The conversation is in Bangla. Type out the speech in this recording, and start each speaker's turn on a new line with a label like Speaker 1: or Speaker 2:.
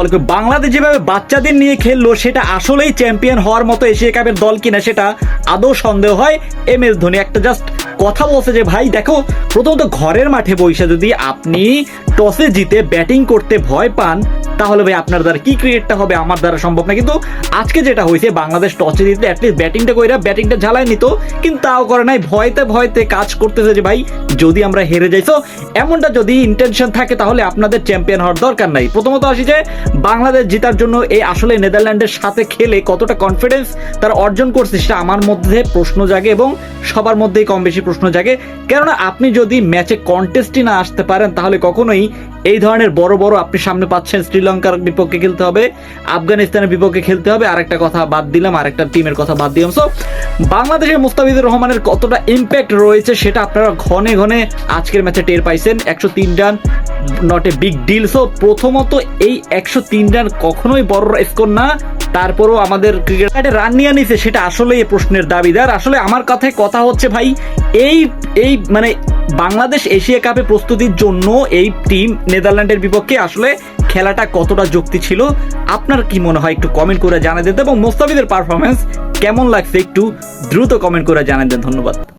Speaker 1: আলাইকুম বাংলাদেশ যেভাবে বাচ্চাদের নিয়ে খেললো, সেটা আসলেই চ্যাম্পিয়ন হওয়ার মতো এশিয়া কাপের দল কিনা সেটা আদৌ সন্দেহ হয়? এম এস ধোনি একটা জাস্ট কথা বলছে যে, ভাই, দেখো, প্রথমত ঘরের মাঠে বসে যদি আপনি টসে জিতে ব্যাটিং করতে ভয় পান তাহলে ভাই আপনার দ্বারা কি ক্রিকেটটা হবে আমার দ্বারা সম্ভব না। কিন্তু আজকে যেটা হয়েছে, বাংলাদেশ টসে জিতে অ্যাটলিস্ট ব্যাটিংটা কইরা ব্যাটিংটা ঝালাই নিত, কিন্তু তাও করে নাই। ভয়তে ভয়তে কাজ করতেছে যে ভাই, যদি আমরা হেরে যাই। তো এমনটা যদি ইন্টেনশন থাকে, তাহলে আপনাদের চ্যাম্পিয়ন হওয়ার দরকার নাই। প্রথমত আসি যে, বাংলাদেশ জেতার জন্য এই আসলে নেদারল্যান্ডের সাথে খেলে কতটা কনফিডেন্স তারা অর্জন করছে, সেটা আমার মধ্যে প্রশ্ন জাগে এবং সবার মধ্যেই কম বেশি প্রশ্ন জাগে। কেননা আপনি যদি ম্যাচে কন্টেস্টই না আসতে পারেন, তাহলে কখনোই এই ধরনের বড় বড় আপনি সামনে পাচ্ছেন, শ্রীলঙ্কার বিপক্ষে খেলতে হবে, আফগানিস্তানের বিপক্ষে খেলতে হবে, আরেকটা কথা বাদ দিলাম, আরেকটা টিমের কথা বাদ দিলাম। সো বাংলাদেশের মুস্তাফিজুর রহমানের কতটা ইম্প্যাক্ট রয়েছে সেটা আপনারা ঘনে ঘনে আজকের ম্যাচে টের পাইছেন। একশো তিন run not a big deal so প্রথমত এই একশো তিন রান কখনোই বড় স্কোর না। তারপরও আমাদের ক্রিকেট রান নিয়ে নিছে, সেটা আসলে এই প্রশ্নের দাবিদার। আসলে আমার কথায় কথা হচ্ছে ভাই, এই এই মানে বাংলাদেশ এশিয়া কাপে প্রস্তুতির জন্য এই টিম নেদারল্যান্ডের বিপক্ষে আসলে খেলাটা কতটা যুক্তি ছিল, আপনার কি মনে হয় একটু কমেন্ট করে জানা দেন। এবং মোস্তাফিদের পারফরমেন্স কেমন লাগছে একটু দ্রুত কমেন্ট করে জানান দেন, ধন্যবাদ।